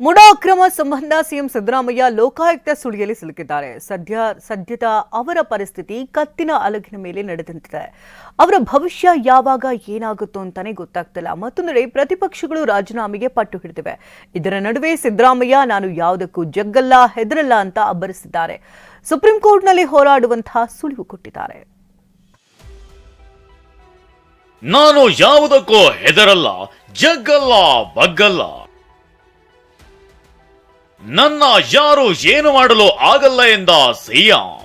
ಮುಡಾ ಅಕ್ರಮ ಸಂಬಂಧ ಸಿಎಂ ಸಿದ್ದರಾಮಯ್ಯ ಲೋಕಾಯುಕ್ತ ಸುಳಿಯಲ್ಲಿ ಸಿಲುಕಿದ್ದಾರೆ. ಸದ್ಯ ಸದ್ಯದ ಅವರ ಪರಿಸ್ಥಿತಿ ಕತ್ತಿನ ಅಲಗಿನ ಮೇಲೆ ನಡೆದಂತಿದೆ. ಅವರ ಭವಿಷ್ಯ ಯಾವಾಗ ಏನಾಗುತ್ತೋ ಅಂತಾನೆ ಗೊತ್ತಾಗ್ತಿಲ್ಲ. ಮತ್ತೊಂದೆಡೆ ಪ್ರತಿಪಕ್ಷಗಳು ರಾಜೀನಾಮೆಗೆ ಪಟ್ಟು ಹಿಡಿದಿವೆ. ಇದರ ನಡುವೆ ಸಿದ್ದರಾಮಯ್ಯ, ನಾನು ಯಾವುದಕ್ಕೂ ಜಗ್ಗಲ್ಲ, ಹೆದರಲ್ಲ ಅಂತ ಅಬ್ಬರಿಸಿದ್ದಾರೆ. ಸುಪ್ರೀಂ ಕೋರ್ಟ್ನಲ್ಲಿ ಹೋರಾಡುವಂತಹ ಸುಳಿವು ಕೊಟ್ಟಿದ್ದಾರೆ. ನಾನು ಯಾವುದಕ್ಕೂ ಹೆದರಲ್ಲ, ಜಗ್ಗಲ್ಲ, ಬಗ್ಗಲ್ಲ. ನನ್ನ ಯಾರು ಏನು ಮಾಡಲು ಆಗಲ್ಲ ಎಂದ ಸಿಎಂ.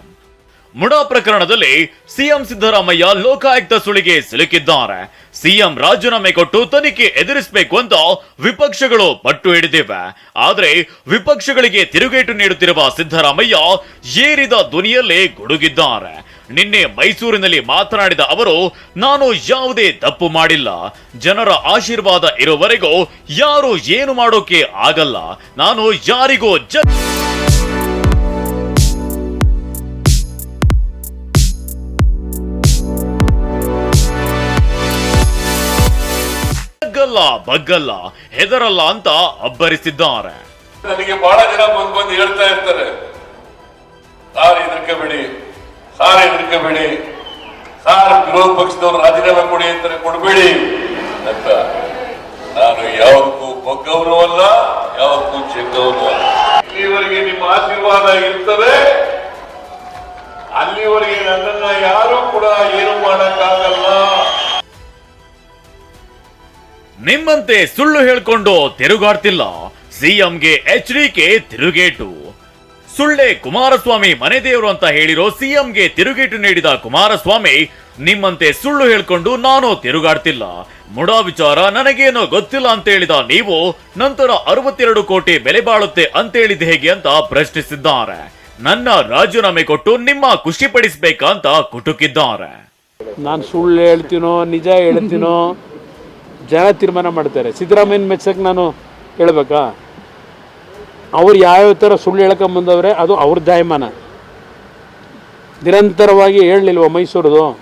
ಮುಡಾ ಪ್ರಕರಣದಲ್ಲಿ ಸಿಎಂ ಸಿದ್ದರಾಮಯ್ಯ ಲೋಕಾಯುಕ್ತ ಸುಳಿಗೆ ಸಿಲುಕಿದ್ದಾರೆ. ಸಿಎಂ ರಾಜೀನಾಮೆ ಕೊಟ್ಟು ತನಿಖೆ ಎದುರಿಸಬೇಕು ಅಂತ ವಿಪಕ್ಷಗಳು ಪಟ್ಟು ಹಿಡಿದಿವೆ. ಆದರೆ ವಿಪಕ್ಷಗಳಿಗೆ ತಿರುಗೇಟು ನೀಡುತ್ತಿರುವ ಸಿದ್ದರಾಮಯ್ಯ ಏರಿದ ಧ್ವನಿಯಲ್ಲೇ ಗುಡುಗಿದ್ದಾರೆ. ನಿನ್ನೆ ಮೈಸೂರಿನಲ್ಲಿ ಮಾತನಾಡಿದ ಅವರು, ನಾನು ಯಾವುದೇ ತಪ್ಪು ಮಾಡಿಲ್ಲ. ಜನರ ಆಶೀರ್ವಾದ ಇರುವವರೆಗೂ ಯಾರು ಏನು ಮಾಡೋಕೆ ಆಗಲ್ಲ. ನಾನು ಯಾರಿಗೂ ಜ ಬಗ್ಗಲ್ಲ ಹೆದರಲ್ಲ ಅಂತ ಅಬ್ಬರಿಸಿದ್ದಾರೆ. ನನಗೆ ಬಹಳ ಜನ ಬಂದು ಬಂದು ಹೇಳ್ತಾ ಇರ್ತಾರೆ. ಹೆದರ್ಕೋಬೇಡಿ ಸಾರ್ ಹೆದರ್ಕೋಬೇಡಿ ಸಾರ್ ವಿರೋಧ ಪಕ್ಷದವರು ರಾಜೀನಾಮೆ ಕೊಡಿ ಅಂತ ಕೊಡಬೇಡಿ ಅಂತ. ನಾನು ಯಾವಕ್ಕೂ ಬಗ್ಗವನು ಅಲ್ಲ ಯಾವಕ್ಕೂ ಚೆಕ್ಕವನು ಅಲ್ಲ. ಇಲ್ಲಿವರೆಗೆ ನಿಮ್ಮ ಆಶೀರ್ವಾದ ಇರ್ತದೆ. ಅಲ್ಲಿವರೆಗೆ ನನ್ನನ್ನ ಯಾರು ಕೂಡ ಏನು ಮಾಡಕ್ಕಾಗಲ್ಲ. ನಿಮ್ಮಂತೆ ಸುಳ್ಳು ಹೇಳ್ಕೊಂಡು ತಿರುಗಾಡ್ತಿಲ್ಲ. ಸಿಎಂಗೆ ಎಚ್ ಡಿಕೆ ತಿರುಗೇಟು. ಸುಳ್ಳೆ ಕುಮಾರಸ್ವಾಮಿ ಮನೆ ದೇವರು ಅಂತ ಹೇಳಿರೋ ಸಿಎಂಗೆ ತಿರುಗೇಟು ನೀಡಿದ ಕುಮಾರಸ್ವಾಮಿ, ನಿಮ್ಮಂತೆ ಸುಳ್ಳು ಹೇಳ್ಕೊಂಡು ನಾನು ತಿರುಗಾಡ್ತಿಲ್ಲ. ಮುಡಾ ವಿಚಾರ ನನಗೇನೋ ಗೊತ್ತಿಲ್ಲ ಅಂತ ಹೇಳಿದ ನೀವು, ನಂತರ ಅರವತ್ತೆರಡು ಕೋಟಿ ಬೆಲೆ ಬಾಳುತ್ತೆ ಅಂತ ಹೇಳಿದ ಹೇಗೆ ಅಂತ ಪ್ರಶ್ನಿಸಿದ್ದಾರೆ. ನನ್ನ ರಾಜೀನಾಮೆ ಕೊಟ್ಟು ನಿಮ್ಮ ಖುಷಿ ಪಡಿಸ್ಬೇಕಂತ ಕುಟುಕಿದ್ದಾರೆ. ನಾನು ಸುಳ್ಳು ಹೇಳ್ತೀನೋ, ನಿಜ ಹೇಳ್ತೀನೋ, ಜನ ತೀರ್ಮಾನ ಮಾಡ್ತಾರೆ. ಸಿದ್ದರಾಮಯ್ಯನ ಮೆಚ್ಚಕ್ಕೆ ನಾನು ಹೇಳ್ಬೇಕಾ? ಅವ್ರು ಯಾವ್ಯಾವ ಥರ ಸುಳ್ಳು ಹೇಳ್ಕೊಂಬಂದವ್ರೆ ಅದು ಅವ್ರ ಜಾಯಮಾನ. ನಿರಂತರವಾಗಿ ಹೇಳಲಿಲ್ವ ಮೈಸೂರದು?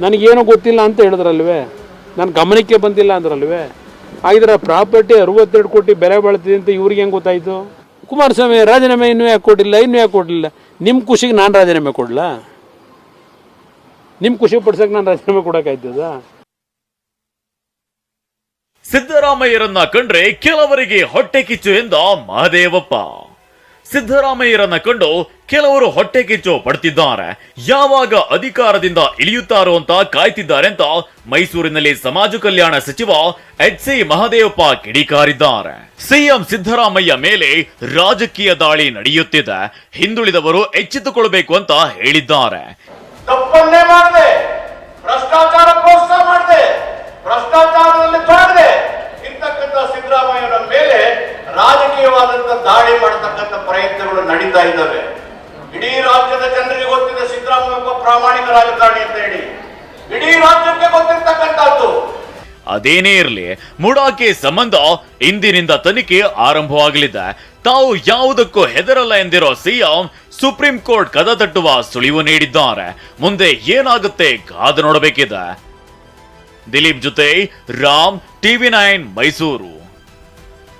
ನನಗೇನು ಗೊತ್ತಿಲ್ಲ ಅಂತ ಹೇಳಿದ್ರಲ್ವೇ? ನನ್ನ ಗಮನಕ್ಕೆ ಬಂದಿಲ್ಲ ಅಂದ್ರಲ್ವೇ? ಆಗಿದ್ರೆ ಪ್ರಾಪರ್ಟಿ ಅರವತ್ತೆರಡು ಕೋಟಿ ಬೆಲೆ ಬಾಳ್ತಿದೆ ಅಂತ ಇವ್ರಿಗೆ ಹೆಂಗೆ ಗೊತ್ತಾಯಿತು? ಕುಮಾರಸ್ವಾಮಿ, ರಾಜೀನಾಮೆ ಇನ್ನೂ ಯಾಕೆ ಕೊಟ್ಟಿಲ್ಲ ಇನ್ನೂ ಯಾಕೆ ಕೊಡಲಿಲ್ಲ? ನಿಮ್ಮ ಖುಷಿಗೆ ನಾನು ರಾಜೀನಾಮೆ ಕೊಡಲಾ? ನಿಮ್ಮ ಖುಷಿ ಪಡ್ಸೋಕೆ ನಾನು ರಾಜೀನಾಮೆ ಕೊಡೋಕ್ಕಾಯ್ತದ ಸಿದ್ದರಾಮಯ್ಯರನ್ನ ಕಂಡ್ರೆ ಕೆಲವರಿಗೆ ಹೊಟ್ಟೆ ಕಿಚ್ಚು ಎಂದ ಮಹದೇವಪ್ಪ. ಸಿದ್ದರಾಮಯ್ಯರನ್ನ ಕಂಡು ಕೆಲವರು ಹೊಟ್ಟೆ ಕಿಚ್ಚು ಪಡ್ತಿದ್ದಾರೆ. ಯಾವಾಗ ಅಧಿಕಾರದಿಂದ ಇಳಿಯುತ್ತಾರೋ ಅಂತ ಕಾಯ್ತಿದ್ದಾರೆ ಅಂತ ಮೈಸೂರಿನಲ್ಲಿ ಸಮಾಜ ಕಲ್ಯಾಣ ಸಚಿವ ಎಚ್ ಸಿ ಮಹದೇವಪ್ಪ ಕಿಡಿಕಾರಿದ್ದಾರೆ. ಸಿಎಂ ಸಿದ್ದರಾಮಯ್ಯ ಮೇಲೆ ರಾಜಕೀಯ ದಾಳಿ ನಡೆಯುತ್ತಿದೆ. ಹಿಂದುಳಿದವರು ಎಚ್ಚೆತ್ತುಕೊಳ್ಬೇಕು ಅಂತ ಹೇಳಿದ್ದಾರೆ. ಇದ್ದಾವೆ. ಇಡೀ ರಾಜ್ಯದ ಜನರಿಗೆ ಗೊತ್ತಿದೆ ಸಿದ್ದರಾಮಯ್ಯ ಒಬ್ಬ ಪ್ರಾಮಾಣಿಕ ರಾಜಕಾರಣಿ ಅಂತ ಹೇಳಿ. ಇಡೀ ರಾಜ್ಯಕ್ಕೆ ಗೊತ್ತಿರ್ತಕ್ಕಂಥದ್ದು. ಅದೇನೇ ಇರಲಿ, ಮುಡಾಕೆ ಸಂಬಂಧ ಇಂದಿನಿಂದ ತನಿಖೆ ಆರಂಭವಾಗಲಿದೆ. ತಾವು ಯಾವುದಕ್ಕೂ ಹೆದರಲ್ಲ ಎಂದಿರೋ ಸಿಎಂ ಸುಪ್ರೀಂ ಕೋರ್ಟ್ ಕದ ತಟ್ಟುವ ಸುಳಿವು ನೀಡಿದ್ದಾರೆ. ಮುಂದೆ ಏನಾಗುತ್ತೆ ಕಾದು ನೋಡಬೇಕಿದೆ. ದಿಲೀಪ್ ಜೊತೆ ರಾಮ್, ಟಿವಿ ನೈನ್ ಮೈಸೂರು.